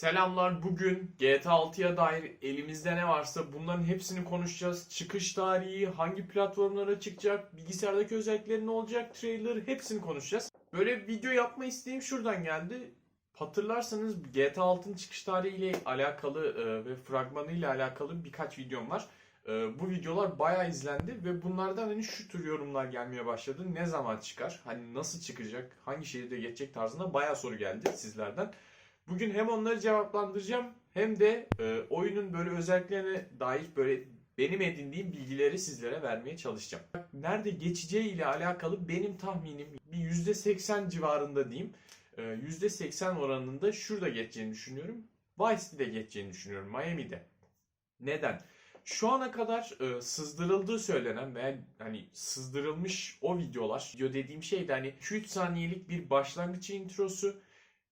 Selamlar. Bugün GTA 6'ya dair elimizde ne varsa bunların hepsini konuşacağız. Çıkış tarihi, hangi platformlara çıkacak, bilgisayardaki özellikleri ne olacak, trailer hepsini konuşacağız. Böyle bir video yapma isteğim şuradan geldi. Hatırlarsanız GTA 6'nın çıkış tarihiyle alakalı e, ve fragmanıyla alakalı birkaç videom var. E, bu videolar bayağı izlendi ve bunlardan hani şu tür yorumlar gelmeye başladı. Ne zaman çıkar? Hani nasıl çıkacak? Hangi şehirde geçecek tarzında bayağı soru geldi sizlerden. Bugün hem onları cevaplandıracağım hem de e, oyunun böyle özelliklerine dair böyle benim edindiğim bilgileri sizlere vermeye çalışacağım. Nerede geçeceği ile alakalı benim tahminim bir %80 civarında diyeyim. E, %80 oranında şurada geçeceğini düşünüyorum. Vice City'de geçeceğini düşünüyorum. Miami'de. Neden? Şu ana kadar e, sızdırıldığı söylenen veya hani sızdırılmış o videolar, video dediğim şey de hani 2-3 saniyelik bir başlangıç introsu,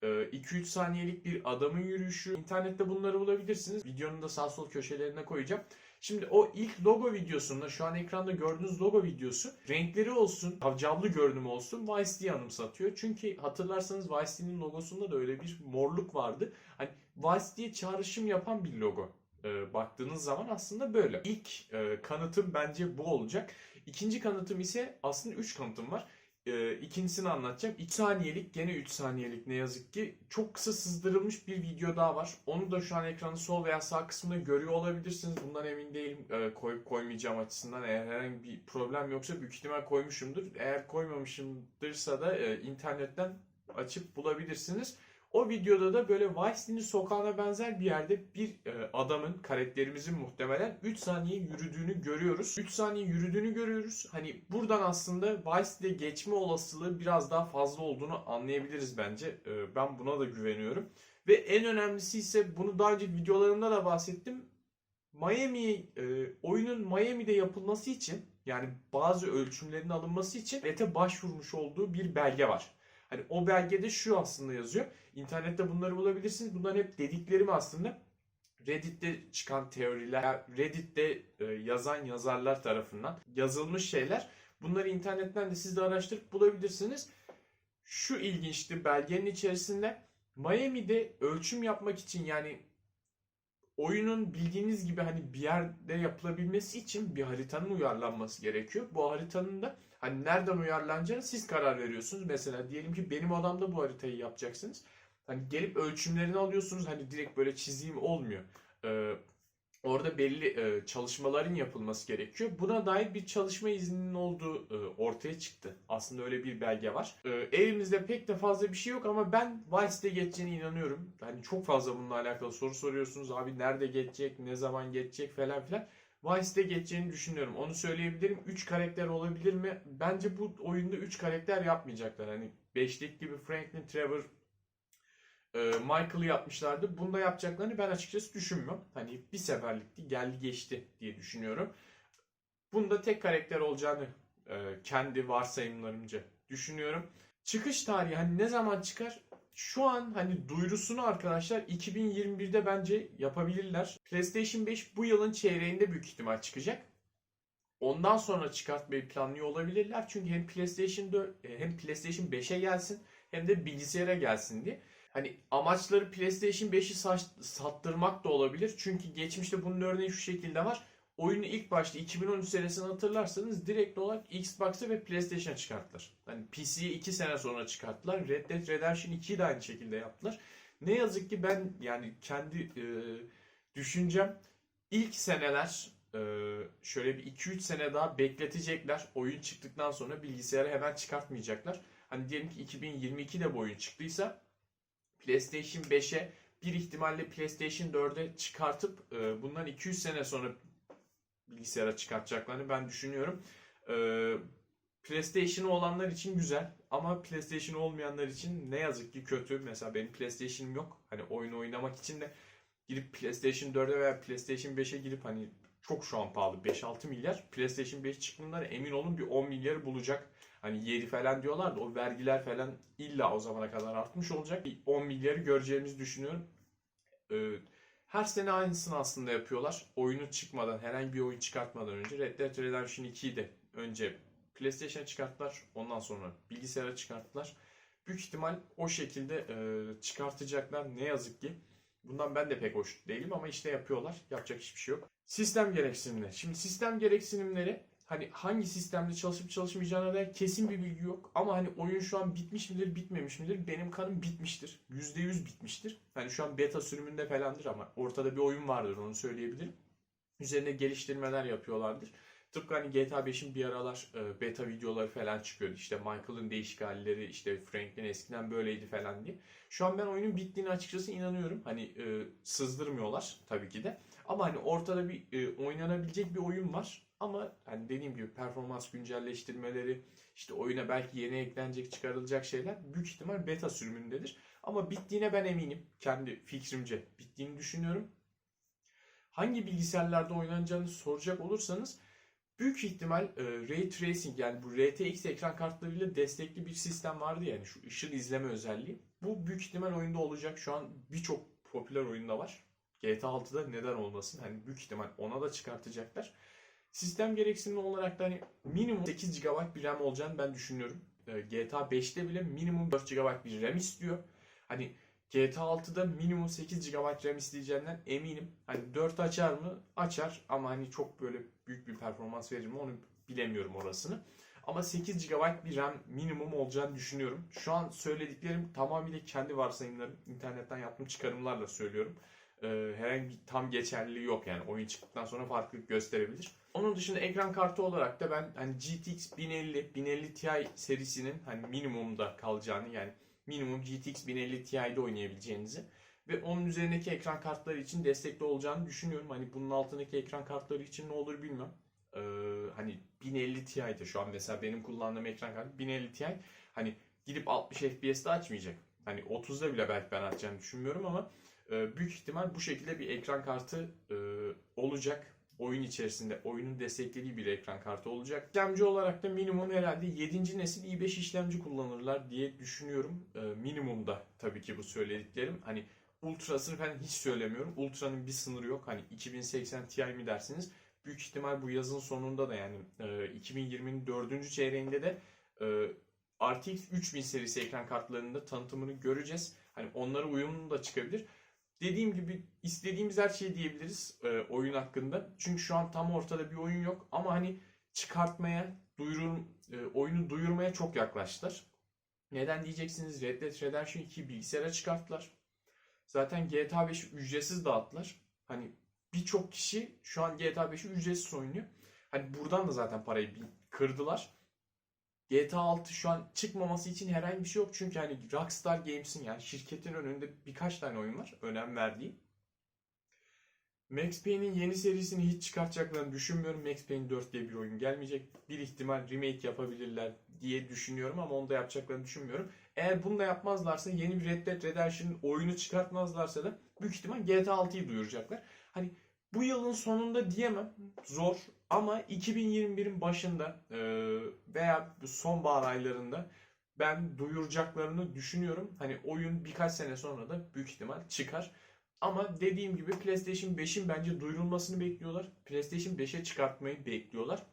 2-3 saniyelik bir adamın yürüyüşü. İnternette bunları bulabilirsiniz. Videonun da sağ sol köşelerine koyacağım. Şimdi o ilk logo videosunda şu an ekranda gördüğünüz logo videosu renkleri olsun, avcavlı görünümü olsun Vice anımsatıyor. Çünkü hatırlarsanız Vice logosunda da öyle bir morluk vardı. Hani Vice çağrışım yapan bir logo. Ee, baktığınız zaman aslında böyle. İlk e, kanıtım bence bu olacak. İkinci kanıtım ise aslında 3 kanıtım var. Ee, ikincisini anlatacağım. 2 saniyelik gene 3 saniyelik ne yazık ki çok kısa sızdırılmış bir video daha var. Onu da şu an ekranın sol veya sağ kısmında görüyor olabilirsiniz. Bundan emin değilim ee, koyup koymayacağım açısından. Eğer herhangi bir problem yoksa büyük ihtimal koymuşumdur. Eğer koymamışımdırsa da e, internetten açıp bulabilirsiniz. O videoda da böyle City'nin sokağına benzer bir yerde bir e, adamın karakterimizin muhtemelen 3 saniye yürüdüğünü görüyoruz. 3 saniye yürüdüğünü görüyoruz. Hani buradan aslında City'de geçme olasılığı biraz daha fazla olduğunu anlayabiliriz bence. E, ben buna da güveniyorum. Ve en önemlisi ise bunu daha önce videolarımda da bahsettim. Miami e, oyunun Miami'de yapılması için yani bazı ölçümlerin alınması için RED'e başvurmuş olduğu bir belge var. Hani o belgede şu aslında yazıyor. İnternette bunları bulabilirsiniz. Bunların hep dediklerim aslında Reddit'te çıkan teoriler, Reddit'te e, yazan yazarlar tarafından yazılmış şeyler. Bunları internetten de siz de araştırıp bulabilirsiniz. Şu ilginçti belgenin içerisinde Miami'de ölçüm yapmak için yani oyunun bildiğiniz gibi hani bir yerde yapılabilmesi için bir haritanın uyarlanması gerekiyor. Bu haritanın da hani nereden uyarlanacağını siz karar veriyorsunuz. Mesela diyelim ki benim odamda bu haritayı yapacaksınız. Hani gelip ölçümlerini alıyorsunuz. Hani direkt böyle çizeyim olmuyor. Ee, orada belli e, çalışmaların yapılması gerekiyor. Buna dair bir çalışma izninin olduğu e, ortaya çıktı. Aslında öyle bir belge var. E, elimizde pek de fazla bir şey yok ama ben Vice'de geçeceğine inanıyorum. Hani çok fazla bununla alakalı soru soruyorsunuz. Abi nerede geçecek, ne zaman geçecek falan filan. Vice'de geçeceğini düşünüyorum. Onu söyleyebilirim. 3 karakter olabilir mi? Bence bu oyunda 3 karakter yapmayacaklar. Hani 5'lik gibi Franklin, Trevor, Michael'ı yapmışlardı. Bunda yapacaklarını ben açıkçası düşünmüyorum. Hani bir seferlikti geldi geçti diye düşünüyorum. Bunda tek karakter olacağını e, kendi varsayımlarımca düşünüyorum. Çıkış tarihi hani ne zaman çıkar? Şu an hani duyurusunu arkadaşlar 2021'de bence yapabilirler. PlayStation 5 bu yılın çeyreğinde büyük ihtimal çıkacak. Ondan sonra çıkartmayı planlıyor olabilirler. Çünkü hem PlayStation 4 e, hem PlayStation 5'e gelsin hem de bilgisayara gelsin diye. Hani amaçları PlayStation 5'i sattırmak da olabilir. Çünkü geçmişte bunun örneği şu şekilde var. Oyunu ilk başta 2013 senesini hatırlarsanız direkt olarak Xbox'a ve PlayStation'a çıkarttılar. Hani PC'yi 2 sene sonra çıkarttılar. Red Dead Redemption 2'yi de aynı şekilde yaptılar. Ne yazık ki ben yani kendi e, düşüncem ilk seneler e, şöyle bir 2-3 sene daha bekletecekler. Oyun çıktıktan sonra bilgisayara hemen çıkartmayacaklar. Hani diyelim ki 2022'de bu oyun çıktıysa PlayStation 5'e bir ihtimalle PlayStation 4'e çıkartıp e, bundan 200 sene sonra bilgisayara çıkartacaklarını ben düşünüyorum. E, PlayStation'ı olanlar için güzel ama PlayStation olmayanlar için ne yazık ki kötü. Mesela benim PlayStation'ım yok. Hani oyun oynamak için de gidip PlayStation 4'e veya PlayStation 5'e girip hani çok şu an pahalı 5-6 milyar. PlayStation 5 çıktığında emin olun bir 10 milyarı bulacak. Hani 7 falan diyorlar da o vergiler falan illa o zamana kadar artmış olacak. 10 milyarı göreceğimizi düşünüyorum. Ee, her sene aynısını aslında yapıyorlar. Oyunu çıkmadan, herhangi bir oyun çıkartmadan önce Red Dead Redemption 2'yi de önce PlayStation'a çıkarttılar. Ondan sonra bilgisayara çıkarttılar. Büyük ihtimal o şekilde e, çıkartacaklar ne yazık ki. Bundan ben de pek hoş değilim ama işte yapıyorlar. Yapacak hiçbir şey yok. Sistem gereksinimleri. Şimdi sistem gereksinimleri hani hangi sistemde çalışıp çalışmayacağına dair kesin bir bilgi yok. Ama hani oyun şu an bitmiş midir bitmemiş midir? Benim kanım bitmiştir. %100 bitmiştir. Hani şu an beta sürümünde falandır ama ortada bir oyun vardır onu söyleyebilirim. Üzerine geliştirmeler yapıyorlardır. Tıpkı hani GTA 5'in bir aralar e, beta videoları falan çıkıyordu. İşte Michael'ın değişik halleri, işte Franklin eskiden böyleydi falan diye. Şu an ben oyunun bittiğine açıkçası inanıyorum. Hani e, sızdırmıyorlar tabii ki de. Ama hani ortada bir e, oynanabilecek bir oyun var. Ama hani dediğim gibi performans güncelleştirmeleri, işte oyuna belki yeni eklenecek, çıkarılacak şeyler büyük ihtimal beta sürümündedir. Ama bittiğine ben eminim. Kendi fikrimce bittiğini düşünüyorum. Hangi bilgisayarlarda oynanacağını soracak olursanız büyük ihtimal e, Ray Tracing yani bu RTX ekran kartlarıyla destekli bir sistem vardı yani şu ışın izleme özelliği. Bu büyük ihtimal oyunda olacak. Şu an birçok popüler oyunda var. GTA 6'da neden olmasın? Hani büyük ihtimal ona da çıkartacaklar. Sistem gereksinimi olarak da hani minimum 8 GB bir RAM olacağını ben düşünüyorum. E, GTA 5'te bile minimum 4 GB bir RAM istiyor. Hani GTA 6'da minimum 8 GB RAM isteyeceğinden eminim. Hani 4 açar mı? Açar ama hani çok böyle büyük bir performans verir mi onu bilemiyorum orasını. Ama 8 GB bir RAM minimum olacağını düşünüyorum. Şu an söylediklerim tamamıyla kendi varsayımlarım. İnternetten yaptığım çıkarımlarla söylüyorum. Ee, herhangi bir tam geçerliliği yok yani oyun çıktıktan sonra farklılık gösterebilir. Onun dışında ekran kartı olarak da ben hani GTX 1050, 1050 Ti serisinin hani minimumda kalacağını yani minimum GTX 1050 Ti'de oynayabileceğinizi ve onun üzerindeki ekran kartları için destekli olacağını düşünüyorum. Hani bunun altındaki ekran kartları için ne olur bilmem. Ee, hani 1050 Ti'de şu an mesela benim kullandığım ekran kartı 1050 Ti hani gidip 60 FPS'te açmayacak. Hani 30'da bile belki ben açacağını düşünmüyorum ama e, büyük ihtimal bu şekilde bir ekran kartı e, olacak. Oyun içerisinde oyunun desteklediği bir ekran kartı olacak. İşlemci olarak da minimum herhalde 7. nesil i5 işlemci kullanırlar diye düşünüyorum. E, minimumda tabii ki bu söylediklerim. Hani Ultra'sını falan hiç söylemiyorum. Ultra'nın bir sınırı yok. Hani 2080 Ti mi dersiniz? Büyük ihtimal bu yazın sonunda da yani e, 2020'nin 4. çeyreğinde de e, RTX 3000 serisi ekran kartlarında tanıtımını göreceğiz. Hani onlara uyumlu da çıkabilir. Dediğim gibi istediğimiz her şeyi diyebiliriz e, oyun hakkında. Çünkü şu an tam ortada bir oyun yok ama hani çıkartmaya, duyurur, e, oyunu duyurmaya çok yaklaştılar. Neden diyeceksiniz? Red Dead Redemption 2 bilgisayara çıkarttılar. Zaten GTA 5'i ücretsiz dağıttılar. Hani birçok kişi şu an GTA 5'i ücretsiz oynuyor. Hani buradan da zaten parayı kırdılar. GTA 6 şu an çıkmaması için herhangi bir şey yok. Çünkü hani Rockstar Games'in yani şirketin önünde birkaç tane oyun var. Önem verdiği. Max Payne'in yeni serisini hiç çıkartacaklarını düşünmüyorum. Max Payne 4 diye bir oyun gelmeyecek. Bir ihtimal remake yapabilirler diye düşünüyorum ama onu da yapacaklarını düşünmüyorum. Eğer bunu da yapmazlarsa yeni bir Red Dead Redemption oyunu çıkartmazlarsa da büyük ihtimal GTA 6'yı duyuracaklar. Hani bu yılın sonunda diyemem. Zor. Ama 2021'in başında e, veya sonbahar aylarında ben duyuracaklarını düşünüyorum. Hani oyun birkaç sene sonra da büyük ihtimal çıkar. Ama dediğim gibi PlayStation 5'in bence duyurulmasını bekliyorlar. PlayStation 5'e çıkartmayı bekliyorlar.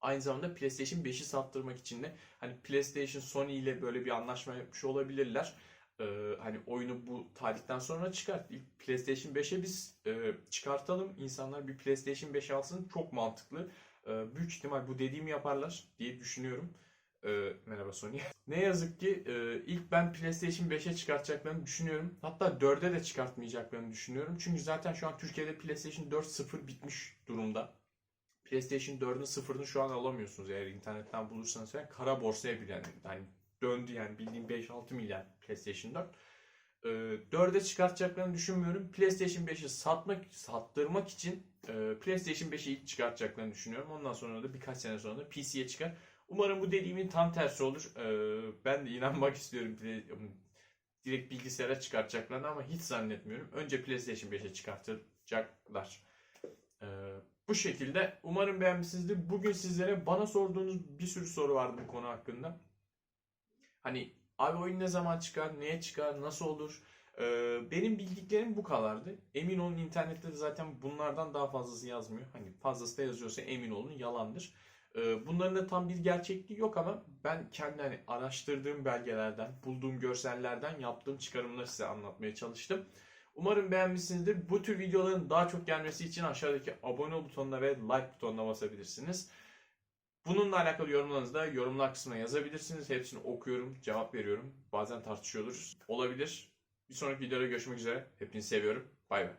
Aynı zamanda PlayStation 5'i sattırmak için de hani PlayStation Sony ile böyle bir anlaşma yapmış olabilirler. Ee, hani oyunu bu tarihten sonra çıkart. İlk PlayStation 5'e biz e, çıkartalım. İnsanlar bir PlayStation 5 alsın. Çok mantıklı. Ee, büyük ihtimal bu dediğimi yaparlar diye düşünüyorum. Ee, merhaba Sony. ne yazık ki e, ilk ben PlayStation 5'e çıkartacaklarını düşünüyorum. Hatta 4'e de çıkartmayacaklarını düşünüyorum. Çünkü zaten şu an Türkiye'de PlayStation 4 sıfır bitmiş durumda. PlayStation 4'ün sıfırını şu an alamıyorsunuz eğer internetten bulursanız. Yani kara borsaya bile yani, yani döndü yani bildiğim 5-6 milyar PlayStation 4. Ee, 4'e çıkartacaklarını düşünmüyorum. PlayStation 5'i satmak, sattırmak için e, PlayStation 5'i ilk çıkartacaklarını düşünüyorum. Ondan sonra da birkaç sene sonra da PC'ye çıkar. Umarım bu dediğimin tam tersi olur. Ee, ben de inanmak istiyorum direkt bilgisayara çıkartacaklarını ama hiç zannetmiyorum. Önce PlayStation 5'e çıkartacaklar. Ee, bu şekilde umarım beğenmişsinizdir. Bugün sizlere bana sorduğunuz bir sürü soru vardı bu konu hakkında. Hani abi oyun ne zaman çıkar, neye çıkar, nasıl olur? Ee, benim bildiklerim bu kadardı. Emin olun internette de zaten bunlardan daha fazlası yazmıyor. Hani fazlası da yazıyorsa emin olun yalandır. Ee, bunların da tam bir gerçekliği yok ama ben kendi hani araştırdığım belgelerden, bulduğum görsellerden yaptığım çıkarımları size anlatmaya çalıştım. Umarım beğenmişsinizdir. Bu tür videoların daha çok gelmesi için aşağıdaki abone ol butonuna ve like butonuna basabilirsiniz. Bununla alakalı yorumlarınızı da yorumlar kısmına yazabilirsiniz. Hepsini okuyorum, cevap veriyorum. Bazen tartışıyoruz. Olabilir. Bir sonraki videoda görüşmek üzere. Hepinizi seviyorum. Bay bay.